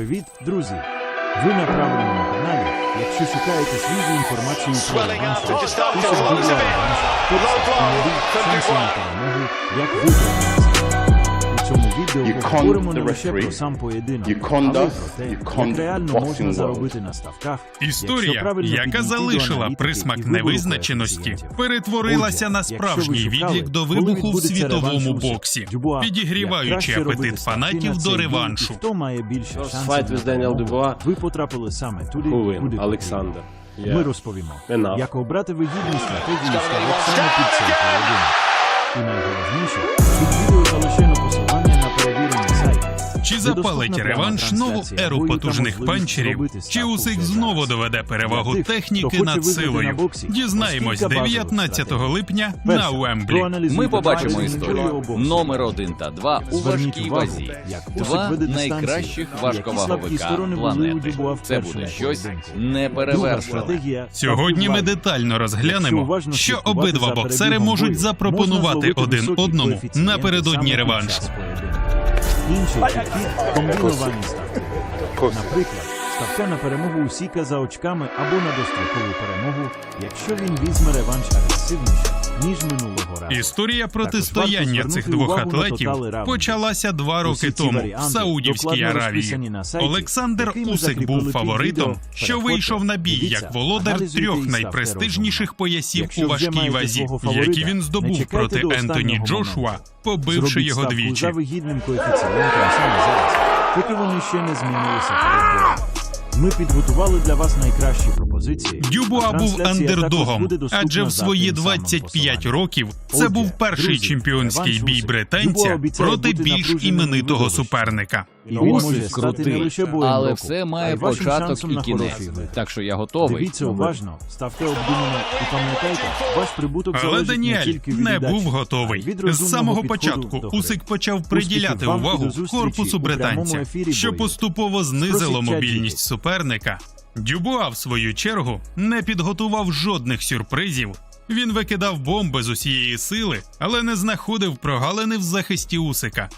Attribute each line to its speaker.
Speaker 1: Привіт, друзі! Ви на правильному каналі. Якщо шукаєте свіжу інформацію про
Speaker 2: авансу,
Speaker 1: пишіть на
Speaker 2: Dubois.
Speaker 1: перемогу, як виграти. Відео
Speaker 3: You con
Speaker 1: поговоримо не
Speaker 3: the
Speaker 1: лише
Speaker 3: referee,
Speaker 1: про сам поєдинок,
Speaker 3: you
Speaker 1: але й про те,
Speaker 3: you
Speaker 1: як реально
Speaker 3: the
Speaker 1: можна
Speaker 3: boxing
Speaker 1: заробити на ставках.
Speaker 4: Історія, яка залишила присмак невизначеності, перетворилася на справжній відлік до вибуху в світовому боксі, підігріваючи апетит фанатів до реваншу.
Speaker 1: Хто має більше шансів
Speaker 5: fight
Speaker 1: на
Speaker 5: with Daniel
Speaker 1: перемогу?
Speaker 5: Dubois.
Speaker 1: Ви потрапили саме туди, куди.
Speaker 5: Олександр.
Speaker 1: Ми розповімо, як обрати вигідну стратегію
Speaker 2: Stop
Speaker 1: ставок саме під цей поєдинок. І найголовніше, під відео залишено
Speaker 4: запалить реванш нову еру потужних панчерів? Чи Усик знову доведе перевагу техніки над силою? Дізнаємось
Speaker 1: кілька
Speaker 4: 19 липня на Уемблі.
Speaker 6: Ми побачимо історію номер один та два у важкій вазі.
Speaker 1: як
Speaker 6: Два найкращих важковаговика планети. Це буде щось неперевершене.
Speaker 4: Сьогодні ми детально розглянемо, що обидва боксери можуть запропонувати один одному напередодні реваншу.
Speaker 1: Час чіткі – комбіновані ставки. Наприклад, ставка на перемогу Усіка за очками або на дострокову перемогу, якщо він візьме реванш агресивніше, ніж минулого разу.
Speaker 4: Історія протистояння цих двох атлетів почалася два роки тому в Саудівській Аравії. Олександр Усик був фаворитом, що вийшов на бій як володар трьох найпрестижніших поясів у важкій вазі, які він здобув проти Ентоні Джошуа, побивши його двічі.
Speaker 1: вигідним коефіцієнтом саме зараз, поки вони ще не змінилися. Ми підготували для вас найкращі пропозиції.
Speaker 4: Дюбуа був андердогом, адже в свої
Speaker 1: тим самим
Speaker 4: 25 років це був перший чемпіонський бій британця проти більш іменитого суперника.
Speaker 1: І він може стати не
Speaker 5: крутий,
Speaker 1: боєм
Speaker 6: Але
Speaker 1: року,
Speaker 6: все має початок і кінець. Так що я готовий.
Speaker 1: Дивіться уважно, ставте обдумано і пам'ятайте, ваш прибуток
Speaker 4: Але
Speaker 1: залежить не
Speaker 4: Даніель
Speaker 1: тільки від
Speaker 4: не був готовий.
Speaker 1: від
Speaker 4: З самого початку. Усик почав приділяти увагу корпусу британця, що поступово знизило мобільність суперника. Дюбуа, в свою чергу, не підготував жодних сюрпризів. Він викидав бомби з усієї сили, але не знаходив прогалини в захисті Усика.